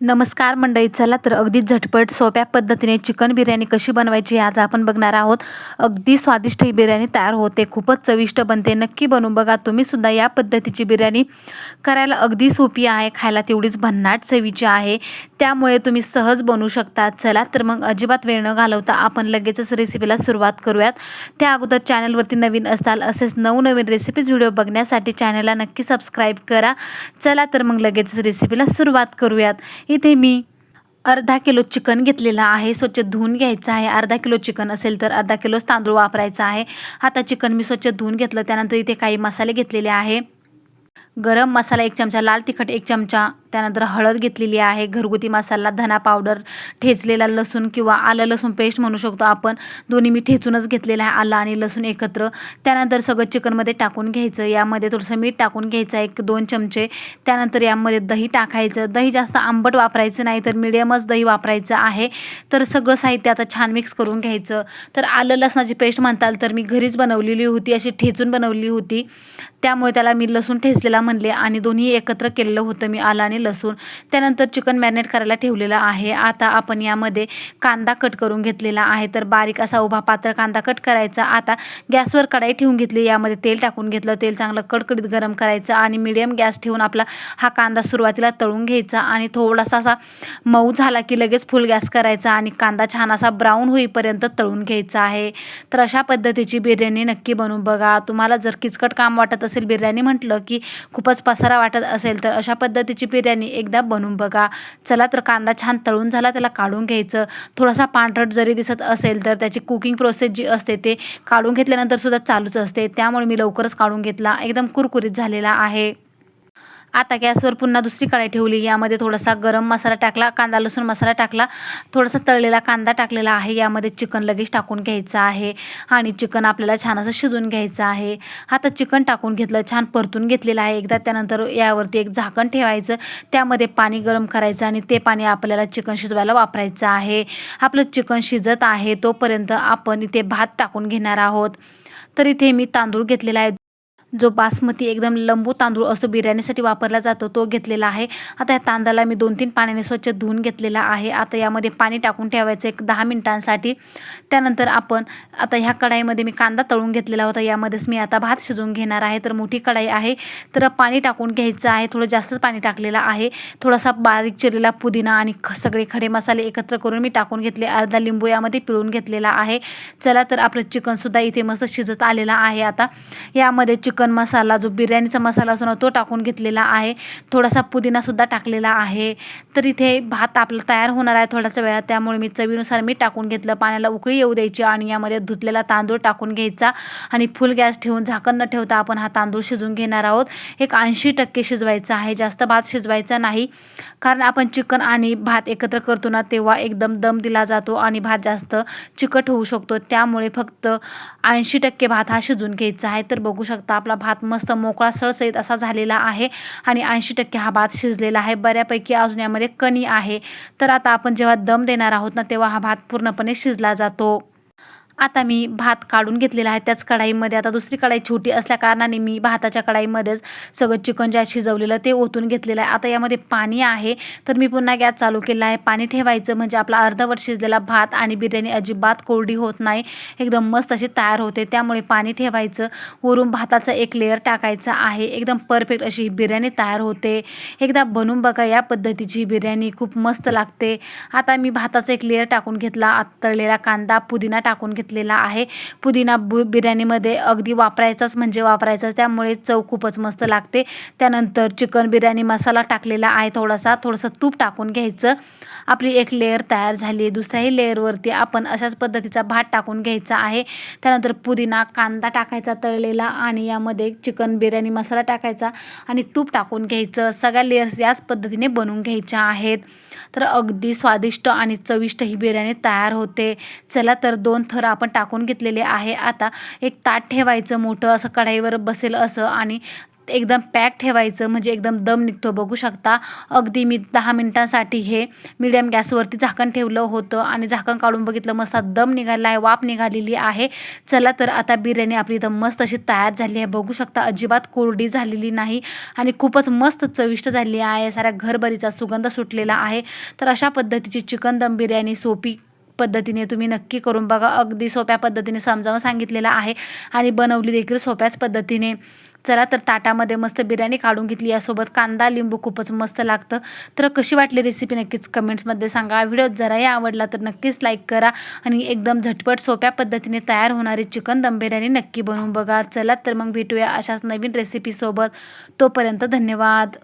नमस्कार मंडळी चला तर अगदी झटपट सोप्या पद्धतीने चिकन बिर्याणी कशी बनवायची आज आपण बघणार आहोत. अगदी स्वादिष्ट ही बिर्याणी तयार होते खूपच चविष्ट बनते नक्की बनवून बघा. तुम्ही सुद्धा या पद्धतीची बिर्याणी करायला अगदी सोपी आहे खायला तेवढीच भन्नाट चवीची आहे. त्यामुळे तुम्ही सहज बनवू शकता. चला तर मग अजिबात वेळ न घालवता आपण लगेचच रेसिपीला सुरुवात करूयात. त्या अगोदर चॅनलवरती नवीन असाल असेच नवनवीन रेसिपीज व्हिडिओ बघण्यासाठी चॅनलला नक्की सबस्क्राईब करा. चला तर मग लगेचच रेसिपीला सुरुवात करूयात. इथे मी अर्धा किलो चिकन घेतलेलं आहे. स्वच्छ धुवून घ्यायचं आहे. अर्धा किलो चिकन असेल तर अर्धा किलोच तांदूळ वापरायचा आहे. आता चिकन मी स्वच्छ धुवून घेतलं. त्यानंतर इथे काही मसाले घेतलेले आहे. गरम मसाला एक चमचा लाल तिखट एक चमचा त्यानंतर हळद घेतलेली आहे घरगुती मसाला धना पावडर ठेचलेला लसूण किंवा आलं लसूण पेस्ट म्हणू शकतो आपण. दोन्ही मी ठेचूनच घेतलेलं आहे आलं आणि लसूण एकत्र. त्यानंतर सगळं चिकनमध्ये टाकून घ्यायचं. यामध्ये थोडंसं मीठ टाकून घ्यायचं एक दोन चमचे. त्यानंतर यामध्ये दही टाकायचं. दही जास्त आंबट वापरायचं नाही तर मिडियमच दही वापरायचं आहे. तर सगळं साहित्य आता छान मिक्स करून घ्यायचं. तर आलं लसणाची पेस्ट म्हणताल तर मी घरीच बनवलेली होती अशी ठेचून बनवली होती. त्यामुळे त्याला मी लसूण ठेचलेला म्हणले आणि दोन्ही एकत्र केलेलं होतं. मी आलं आणि लसूण त्यानंतर चिकन मॅरिनेट करायला ठेवलेलं आहे. आता आपण यामध्ये कांदा कट करून घेतलेला आहे. तर बारीक असा उभा पातळ कांदा कट करायचा. आता गॅसवर कढाई ठेवून घेतली. यामध्ये तेल टाकून घेतलं. तेल चांगलं कडकडीत गरम करायचं आणि मिडियम गॅस ठेवून आपला हा कांदा सुरुवातीला तळून घ्यायचा आणि थोडासा असा मऊ झाला की लगेच फुल गॅस करायचा आणि कांदा छान असा ब्राऊन होईपर्यंत तळून घ्यायचा आहे. तर अशा पद्धतीची बिर्याणी नक्की बनवून बघा. तुम्हाला जर किचकट काम वाटत असेल बिर्याणी म्हटलं की खूपच पसारा वाटत असेल तर अशा पद्धतीची बिर्याणी एकदा बनवून बघा. चला तर कांदा छान तळून झाला त्याला काढून घ्यायचं. थोडासा पांढरट जरी दिसत असेल तर त्याची कुकिंग प्रोसेस जी असते ते काढून घेतल्यानंतर सुद्धा चालूच असते. त्यामुळे मी लवकरच काढून घेतला. एकदम कुरकुरीत झालेला आहे. आता गॅसवर पुन्हा दुसरी कढाई ठेवली. यामध्ये थोडासा गरम मसाला टाकला कांदा लसूण मसाला टाकला. थोडासा तळलेला कांदा टाकलेला आहे. यामध्ये चिकन लगेच टाकून घ्यायचं आहे आणि चिकन आपल्याला छान असं शिजवून घ्यायचं आहे. आता चिकन टाकून घेतलं छान परतून घेतलेलं आहे. एकदा त्यानंतर यावरती एक झाकण ठेवायचं. त्यामध्ये पाणी गरम करायचं आणि ते पाणी आपल्याला चिकन शिजवायला वापरायचं आहे. आपलं चिकन शिजत आहे तोपर्यंत आपण इथे भात टाकून घेणार आहोत. तर इथे मी तांदूळ घेतलेला आहे. जो बासमती एकदम लंबू तांदूळ असो बिर्याणीसाठी वापरला जातो तो घेतलेला आहे. आता या तांदळाला मी दोन तीन पाण्याने स्वच्छ धुवून घेतलेला आहे. आता यामध्ये पाणी टाकून ठेवायचं एक दहा मिनिटांसाठी. त्यानंतर आपण आता ह्या कढाईमध्ये मी कांदा तळून घेतलेला होता. यामध्येच मी आता भात शिजवून घेणार आहे. तर मोठी कढाई आहे. तर पाणी टाकून घ्यायचं आहे. थोडं जास्तच पाणी टाकलेलं आहे. थोडासा बारीक चिरलेला पुदिना आणि ख सगळे खडे मसाले एकत्र करून मी टाकून घेतले. अर्धा लिंबू यामध्ये पिळून घेतलेला आहे. चला तर आपलं चिकनसुद्धा इथे मस्त शिजत आलेलं आहे आता. यामध्ये चिकन चिकन मसाला जो बिर्याणीचा मसाला असतो ना तो टाकून घेतलेला आहे. थोडासा पुदिनासुद्धा टाकलेला आहे. तर इथे भात आपला तयार होणार आहे थोडासा वेळा. त्यामुळे मी चवीनुसार मी टाकून घेतलं. पाण्याला उकळी येऊ द्यायची आणि यामध्ये धुतलेला तांदूळ टाकून घ्यायचा. आणि फुल गॅस ठेवून झाकण न ठेवता आपण हा तांदूळ शिजवून घेणार आहोत. एक ऐंशी टक्के शिजवायचा आहे. जास्त भात शिजवायचा नाही. कारण आपण चिकन आणि भात एकत्र करतो ना तेव्हा एकदम दम दिला जातो आणि भात जास्त चिकट होऊ शकतो. त्यामुळे फक्त ऐंशी टक्के भात हा शिजवून घ्यायचा आहे. तर बघू शकता आपला भात मस्त मोकळा सळसळीत असा झालेला आहे आणि ऐंशी टक्के हा भात शिजलेला आहे. बऱ्यापैकी अजून यामध्ये कणी आहे. तर आता आपण जेव्हा दम देणार आहोत ना तेव्हा हा भात पूर्णपणे शिजला जातो. आता मी भात काढून घेतलेला आहे त्याच कढाईमध्ये. आता दुसरी कढाई छोटी असल्या कारणाने मी भाताच्या कढाईमध्येच सगळं चिकन जे शिजवलेलं ते ओतून घेतलेलं आहे. आता यामध्ये पाणी आहे तर मी पुन्हा गॅस चालू केला आहे. पाणी ठेवायचं म्हणजे आपला अर्धवट शिजलेला भात आणि बिर्याणी अजिबात कोरडी होत नाही. एकदम मस्त अशी तयार होते. त्यामुळे पाणी ठेवायचं. वरून भाताचा एक लेअर टाकायचा आहे. एकदम परफेक्ट अशी बिर्याणी तयार होते. एकदा बनवून बघा या पद्धतीची बिर्याणी. खूप मस्त लागते. आता मी भाताचा एक लेअर टाकून घेतला. तळलेला कांदा पुदिना टाकून घेतला. घेतलेला आहे. पुदिना बु बिर्याणीमध्ये अगदी वापरायचाच म्हणजे वापरायचाच त्यामुळे चव खूपच मस्त लागते. त्यानंतर चिकन बिर्याणी मसाला टाकलेला आहे थोडासा थोडंसं तूप टाकून घ्यायचं. आपली एक लेअर तयार झाली दुसऱ्याही लेअरवरती आपण अशाच पद्धतीचा भात टाकून घ्यायचा आहे. त्यानंतर पुदिना कांदा टाकायचा तळलेला आणि यामध्ये चिकन बिर्याणी मसाला टाकायचा आणि तूप टाकून घ्यायचं. सगळ्या लेअर्स याच पद्धतीने बनवून घ्यायच्या आहेत. तर अगदी स्वादिष्ट आणि चविष्ट ही बिर्याणी तयार होते. चला तर दोन थर आपण टाकून घेतलेले आहे. आता एक ताट ठेवायचं मोठं असं कढाईवर बसेल असं आणि एकदम पॅक ठेवायचं म्हणजे एकदम दम निघतो. बघू शकता अगदी मी दहा मिनिटांसाठी हे मिडियम गॅसवरती झाकण ठेवलं होतं आणि झाकण काढून बघितलं मस्त दम निघाला आहे वाफ निघालेली आहे. चला तर आता बिर्याणी आपली एकदम मस्त अशी तयार झाली आहे. बघू शकता अजिबात कोरडी झालेली नाही आणि खूपच मस्त चविष्ट झालेली आहे. साऱ्या घरभरीचा सुगंध सुटलेला आहे. तर अशा पद्धतीची चिकन दम बिर्याणी सोपी पद्धतीने तुम्ही नक्की करून बघा. अगदी सोप्या पद्धतीने समजावून सांगितलेलं आहे आणि बनवली देखील सोप्याच पद्धतीने. चला तर ताटामध्ये मस्त बिर्याणी काढून घेतली. यासोबत कांदा लिंबू खूपच मस्त लागतं. तर कशी वाटली रेसिपी नक्कीच कमेंट्समध्ये सांगा. व्हिडिओ जराही आवडला तर नक्कीच लाईक करा आणि एकदम झटपट सोप्या पद्धतीने तयार होणारी चिकन दम बिर्याणी नक्की बनवून बघा. चला तर मग भेटूया अशाच नवीन रेसिपीसोबत तोपर्यंत धन्यवाद.